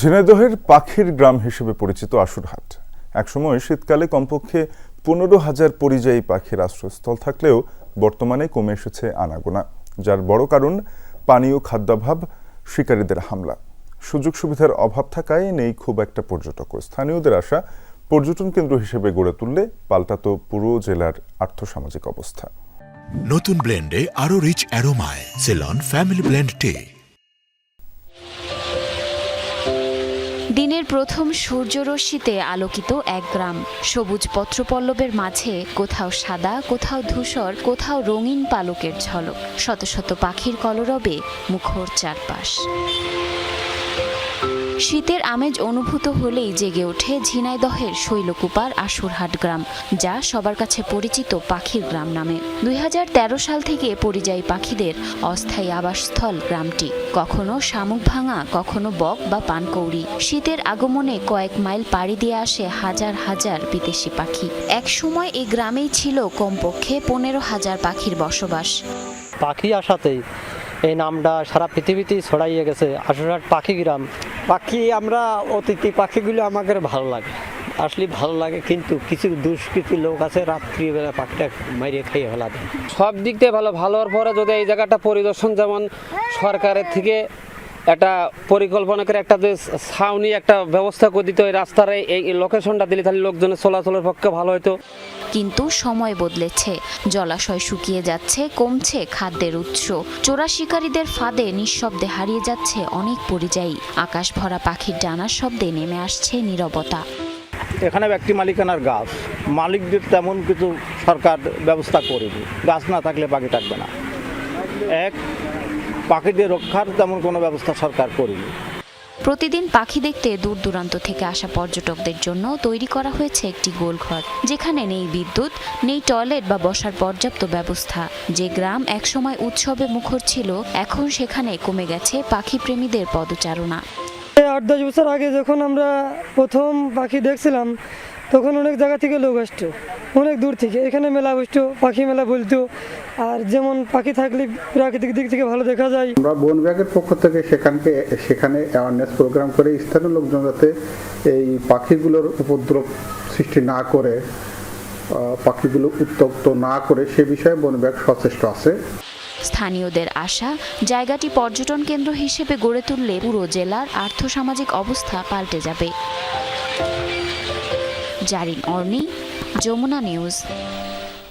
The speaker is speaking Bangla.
ঝিনাইদহের পাখির গ্রাম হিসেবে পরিচিত আশুরহাট। একসময় শীতকালে কমপক্ষে পনেরো হাজার পরিযায়ী পাখির আশ্রয়স্থল থাকলেও বর্তমানে কমে এসেছে আনাগোনা, যার বড় কারণ পানীয় খাদ্যাভাব, শিকারীদের হামলা। সুযোগ সুবিধার অভাব থাকায় নেই খুব একটা পর্যটক স্থানীয়দের আশা, পর্যটন কেন্দ্র হিসেবে গড়ে তুললে পাল্টাতো পুরো জেলার আর্থসামাজিক অবস্থা। নতুন ব্লেন্ডে আরও রিচ অ্যারোমায়, সেলন, ফ্যামিলি ব্লেন্ড টে। দিনের প্রথম সূর্যরশ্মিতে আলোকিত এক গ্রাম। সবুজ পত্রপল্লবের মাঝে কোথাও সাদা, কোথাও ধূসর, কোথাও রঙিন পালকের ঝলক। শত শত পাখির কলরবে মুখর চারপাশ। শীতের আমেজ অনুভূত হলেই জেগে ওঠে ঝিনাইদহের শৈলকুপার আশুরহাট গ্রাম, যা সবার কাছে পরিচিত পাখির গ্রাম নামে। দুই হাজার তেরো সাল থেকে পরিযায়ী পাখিদের অস্থায়ী আবাসস্থল গ্রামটি। কখনো শামুক ভাঙা, কখনো বক বা পানকৌড়ি। শীতের আগমনে কয়েক মাইল পাড়ি দিয়ে আসে হাজার হাজার বিদেশি পাখি। এক সময় এই গ্রামেই ছিল কমপক্ষে পনেরো হাজার পাখির বসবাস। পাখি আসাতেই এই নামটা সারা পৃথিবীতেই ছড়াইয়ে গেছে। আশুরহাট পাখি গ্রাম। পাখি আমরা অতিথি পাখিগুলো আমাদের ভালো লাগে। আসলে ভালো লাগে কিন্তু কিছু দুষ্কৃতি লোক আছে রাত্রিবেলা পাখিটা মারিয়ে খেয়ে ফেলা দেয়। সব দিক দিয়ে ভালো ভালো হওয়ার পরে যদি এই জায়গাটা পরিদর্শন যেমন সরকারের থেকে একটা পরিকল্পনা করে একটা যে ছাউনি একটা ব্যবস্থা করে দিত এই রাস্তার এই- এই লোকেশনটা দিলে তাহলে লোকজনের চলাচলের পক্ষে ভালো হতো কিন্তু সময় বদলেছে। জলাশয় শুকিয়ে যাচ্ছে কমছে খাদ্যের উৎস। চোরা শিকারীদের ফাঁদে নিঃশব্দে হারিয়ে যাচ্ছে অনেক পরিযায়ী। আকাশ ভরা পাখির ডানার শব্দে নেমে আসছে নীরবতা। এখানে ব্যক্তি মালিকানার গাছ। মালিকদের তেমন কিছু সরকার ব্যবস্থা করেনি। গাছ না থাকলে পাখি থাকবে না। এক পাখিদের রক্ষার তেমন কোনো ব্যবস্থা সরকার করেনি। প্রতিদিন পাখি দেখতে দূর দূরান্ত থেকে আসা পর্যটকদের জন্য তৈরি করা হয়েছে একটি গোলঘর। যেখানে নেই বিদ্যুৎ নেই টয়লেট বা বসার পর্যাপ্ত ব্যবস্থা। যে গ্রাম একসময় উৎসবে মুখর ছিল এখন সেখানে কমে গেছে পাখি প্রেমীদের পদচারণা আট দশ বছর আগে যখন আমরা প্রথম পাখি দেখছিলাম তখন অনেক জায়গা থেকে লোক আসতো। অনেক দূর থেকে। এখানে মেলা বসতো পাখি মেলা বলতো। আর যেমন পাখি থাকলে প্রাকৃতিক দিক থেকে ভালো দেখা যায়। আমরা বন বিভাগের পক্ষ থেকে সেখানকে সেখানে অ্যাওয়ারনেস প্রোগ্রাম করে স্থানীয় লোকজন যাতে এই পাখিগুলোর উপদ্রব সৃষ্টি না করে পাখিগুলো উত্তপ্ত না করে সে বিষয়ে বন বিভাগ সচেষ্ট আছে। স্থানীয়দের আশা জায়গাটি পর্যটন কেন্দ্র হিসেবে গড়ে তুললে পুরো জেলার আর্থসামাজিক অবস্থা পাল্টে যাবে। জারিন অর্নি যমুনা নিউজ।